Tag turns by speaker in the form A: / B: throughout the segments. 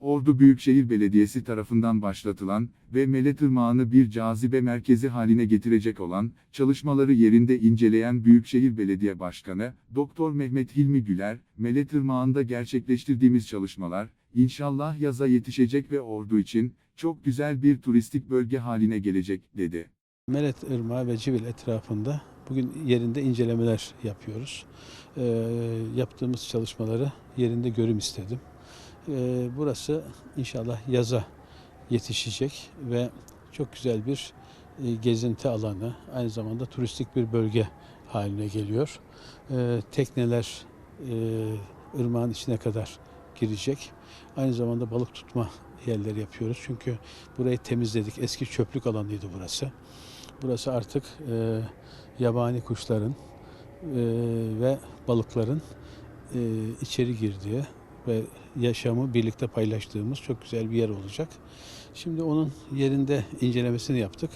A: Ordu Büyükşehir Belediyesi tarafından başlatılan ve Meletırmağı'nı bir cazibe merkezi haline getirecek olan çalışmaları yerinde inceleyen Büyükşehir Belediye Başkanı Doktor Mehmet Hilmi Güler, Meletırmağı'nda gerçekleştirdiğimiz çalışmalar inşallah yaza yetişecek ve Ordu için çok güzel bir turistik bölge haline gelecek dedi.
B: Melet Irmağı ve Civil etrafında bugün yerinde incelemeler yapıyoruz. Ee, yaptığımız çalışmaları yerinde görüm istedim. Ee, burası inşallah yaza yetişecek ve çok güzel bir e, gezinti alanı, aynı zamanda turistik bir bölge haline geliyor. Ee, tekneler e, ırmağın içine kadar girecek. Aynı zamanda balık tutma yerleri yapıyoruz. Çünkü burayı temizledik. Eski çöplük alanıydı burası. Burası artık e, yabani kuşların e, ve balıkların e, içeri girdiği ve yaşamı birlikte paylaştığımız çok güzel bir yer olacak. Şimdi onun yerinde incelemesini yaptık.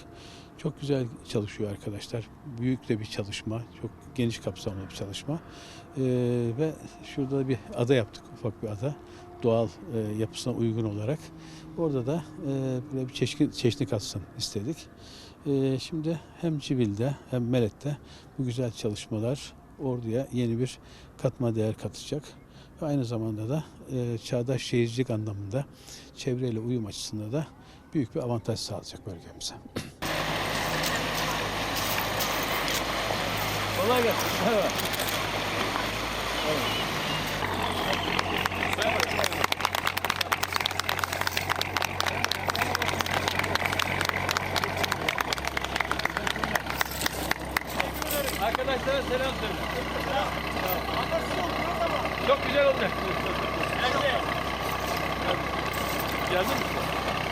B: Çok güzel çalışıyor arkadaşlar. Büyük de bir çalışma, çok geniş kapsamlı bir çalışma. E, ve şurada da bir ada yaptık, ufak bir ada. Doğal e, yapısına uygun olarak. Orada da e, böyle bir çeşni, çeşni katsın istedik. Ee, şimdi hem Civil'de hem Melet'te bu güzel çalışmalar orduya yeni bir katma değer katacak. Aynı zamanda da e, çağdaş şehircilik anlamında çevreyle uyum açısından da büyük bir avantaj sağlayacak bölgemize. Kolay gelsin. Merhaba. Arkadaşlara selam söyle. Çok güzel olacak. Geldin mi?